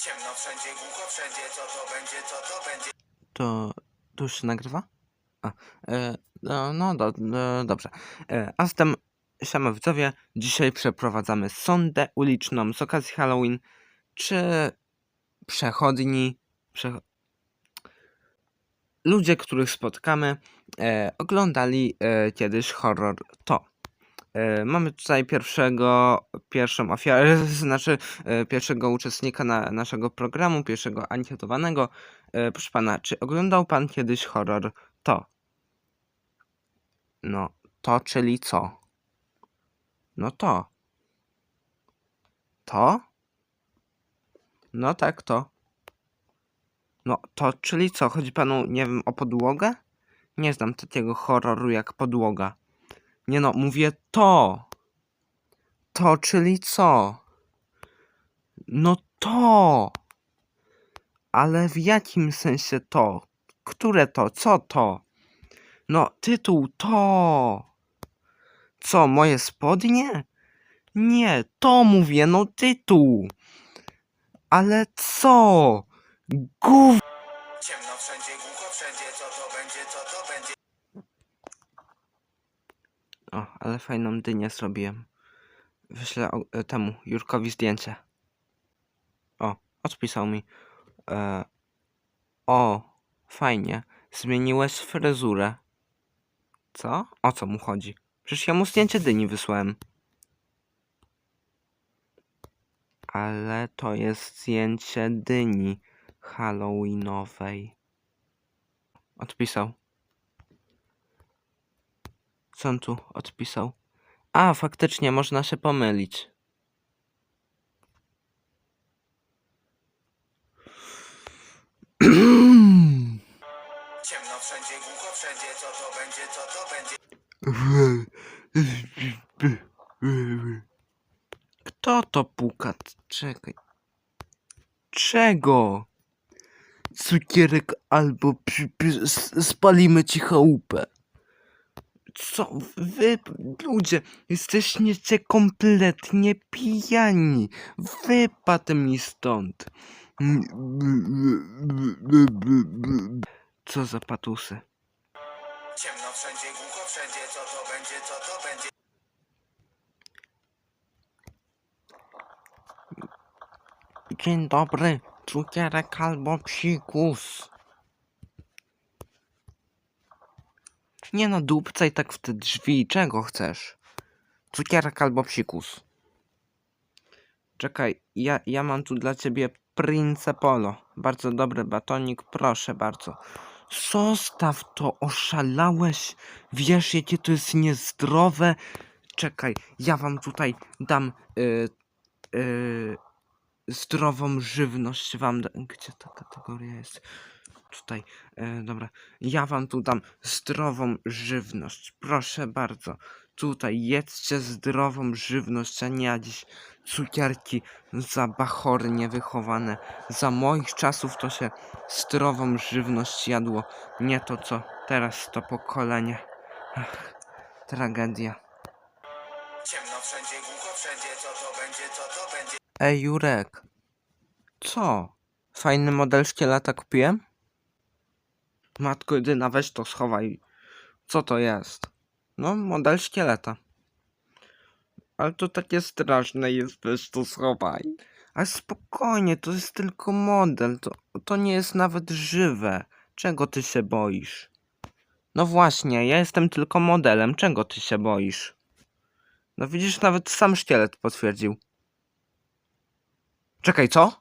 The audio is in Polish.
Ciemno wszędzie, głucho wszędzie, co to będzie, co to będzie? To, już się nagrywa? A, e, no, no do, e, dobrze. E, a zatem, siema dzisiaj przeprowadzamy sondę uliczną z okazji Halloween. Czy przechodni, prze... ludzie, których spotkamy, e, oglądali e, kiedyś horror to. E, mamy tutaj pierwszego, pierwszą ofiarę, znaczy e, pierwszego uczestnika na, naszego programu, pierwszego ankietowanego. E, proszę pana, czy oglądał pan kiedyś horror to? No, to czyli co? No to. To? No tak, to. No, to czyli co? Chodzi panu, nie wiem, o podłogę? Nie znam takiego horroru jak podłoga. Nie no, mówię to. To czyli co? No to. Ale w jakim sensie to? Które to? Co to? No, tytuł to. Co, moje spodnie? Nie, to mówię, no tytuł. Ale co? Gów... Ciemno wszędzie, głucho wszędzie, co to będzie, co to będzie? O, ale fajną dynię zrobiłem. Wyślę e, temu Jurkowi zdjęcie. O, odpisał mi. E, o, fajnie. Zmieniłeś fryzurę. Co? O co mu chodzi? Przecież ja mu zdjęcie dyni wysłałem. Ale to jest zdjęcie dyni halloweenowej. Odpisał. Co tu odpisał? A, faktycznie można się pomylić. Ciemno wszędzie, głucho wszędzie, co to będzie, co to będzie? Kto to puka? Czekaj. Czego? Cukierek albo spalimy ci chałupę. Co wy, ludzie, jesteście kompletnie pijani. Wypadł mi stąd. Co za patusy. Ciemno wszędzie, głucho wszędzie, co to będzie, co to będzie? Dzień dobry, cukierek albo psikus. Nie no, dupcaj tak w te drzwi, czego chcesz? Cukierek albo psikus. Czekaj, ja, ja mam tu dla ciebie Prince Polo. Bardzo dobry batonik, proszę bardzo. Zostaw to, oszalałeś? Wiesz, jakie to jest niezdrowe? Czekaj, ja wam tutaj dam y, zdrową żywność wam. Gdzie ta kategoria jest? Tutaj, e, dobra. Ja wam tu dam zdrową żywność. Proszę bardzo. Tutaj jedzcie zdrową żywność, a nie jakieś cukierki za bachornie wychowane. Za moich czasów to się zdrową żywność jadło. Nie to co teraz to pokolenie. Ach, tragedia. Ciemno wszędzie, głucho wszędzie, co to będzie, co to będzie? Ej, Jurek. Co? Fajny model szkieleta kupiłem? Matko jedyna, weź to schowaj. Co to jest? No, model szkieleta. Ale to takie straszne jest, weź to schowaj. Ale spokojnie, to jest tylko model. To, to nie jest nawet żywe. Czego ty się boisz? No właśnie, ja jestem tylko modelem. Czego ty się boisz? No widzisz, nawet sam szkielet potwierdził. Czekaj, co?